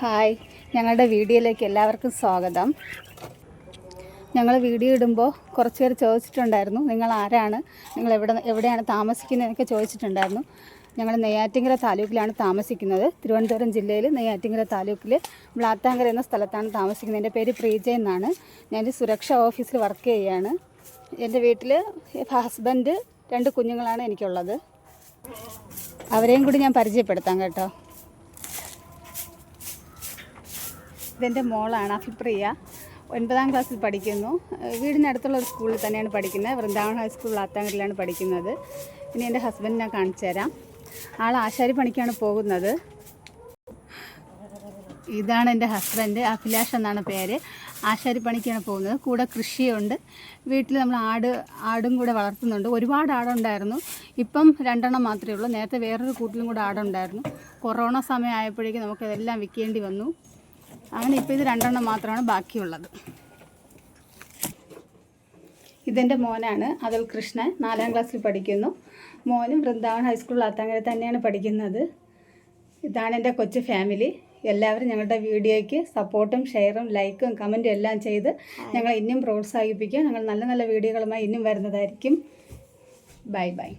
Hi. ഞങ്ങളുടെ വീഡിയോയിലേക്ക് എല്ലാവർക്കും സ്വാഗതം. ഞങ്ങൾ വീഡിയോ ഇടുമ്പോൾ കുറച്ച് പേർ ചോദിച്ചിട്ടുണ്ടായിരുന്നു നിങ്ങൾ ആരാണ്? നിങ്ങൾ എവിടെ എവിടെയാണ് താമസിക്കുന്നതെന്നൊക്കെ ചോദിച്ചിട്ടുണ്ടായിരുന്നു. ഞങ്ങൾ നെയ്യാറ്റിങ്കര താലൂക്കിലാണ് താമസിക്കുന്നത്. തിരുവനന്തപുരം ജില്ലയിൽ നെയ്യാറ്റിങ്കര താലൂക്കിൽ ബ്ലാത്താങ്കര എന്ന സ്ഥലത്താണ് താമസിക്കുന്നത്. എന്റെ പേര് പ്രീജ എന്നാണ്. ഞാൻ സുരക്ഷാ ഓഫീസിൽ വർക്ക് ചെയ്യുകയാണ്. എന്റെ വീട്ടിൽ ഹസ്ബൻഡ് രണ്ട് കുഞ്ഞുങ്ങളാണ് എനിക്കുള്ളത്. അവരെയും കൂടി ഞാൻ പരിചയപ്പെടുത്താം കേട്ടോ. ഇതെന്റെ മോളാണ് അഭിപ്രിയ. ഒൻപതാം ക്ലാസ്സിൽ പഠിക്കുന്നു. വീടിനടുത്തുള്ള ഒരു സ്കൂളിൽ തന്നെയാണ് പഠിക്കുന്നത്. വൃന്ദാവൻ ഹൈസ്കൂൾ ആത്താങ്കരിലാണ് പഠിക്കുന്നത്. ഇനി എന്റെ ഹസ്ബൻഡിനെ കാണിച്ചു തരാം. ആൾ ആശാരി പണിക്കാണ് പോകുന്നത്. ഇതാണ് എന്റെ ഹസ്ബൻഡ് അഭിലാഷ് എന്നാണ് പേര്. ആശാരി പണിക്കാണ് പോകുന്നത്. കൂടെ കൃഷിയുണ്ട്. വീട്ടിൽ നമ്മൾ ആട് ആടും കൂടെ വളർത്തുന്നുണ്ട്. ഒരുപാട് ആടുണ്ടായിരുന്നു. ഇപ്പം രണ്ടെണ്ണം മാത്രമേ ഉള്ളൂ. നേരത്തെ വേറൊരു കൂട്ടിലും കൂടെ ആടുണ്ടായിരുന്നു. കൊറോണ സമയം ആയപ്പോഴേക്കും നമുക്കതെല്ലാം വിൽക്കേണ്ടി വന്നു. അങ്ങനെ ഇപ്പോൾ ഇത് രണ്ടെണ്ണം മാത്രമാണ് ബാക്കിയുള്ളത്. ഇതെന്റെ മോനാണ്. അതുൽ കൃഷ്ണൻ നാലാം ക്ലാസ്സിൽ പഠിക്കുന്നു. മോനും വൃന്ദാവൻ ഹൈസ്കൂളിൽ അത്തങ്ങനെ തന്നെയാണ് പഠിക്കുന്നത്. ഇതാണ് എന്റെ കൊച്ചു ഫാമിലി എല്ലാവരും ഞങ്ങളുടെ വീഡിയോയ്ക്ക് സപ്പോർട്ടും ഷെയറും ലൈക്കും കമന്റും എല്ലാം ചെയ്ത് ഞങ്ങൾ ഇനിയും പ്രോത്സാഹിപ്പിക്കുക. ഞങ്ങൾ നല്ല നല്ല വീഡിയോകളുമായി ഇനിയും വരുന്നതായിരിക്കും. Bye bye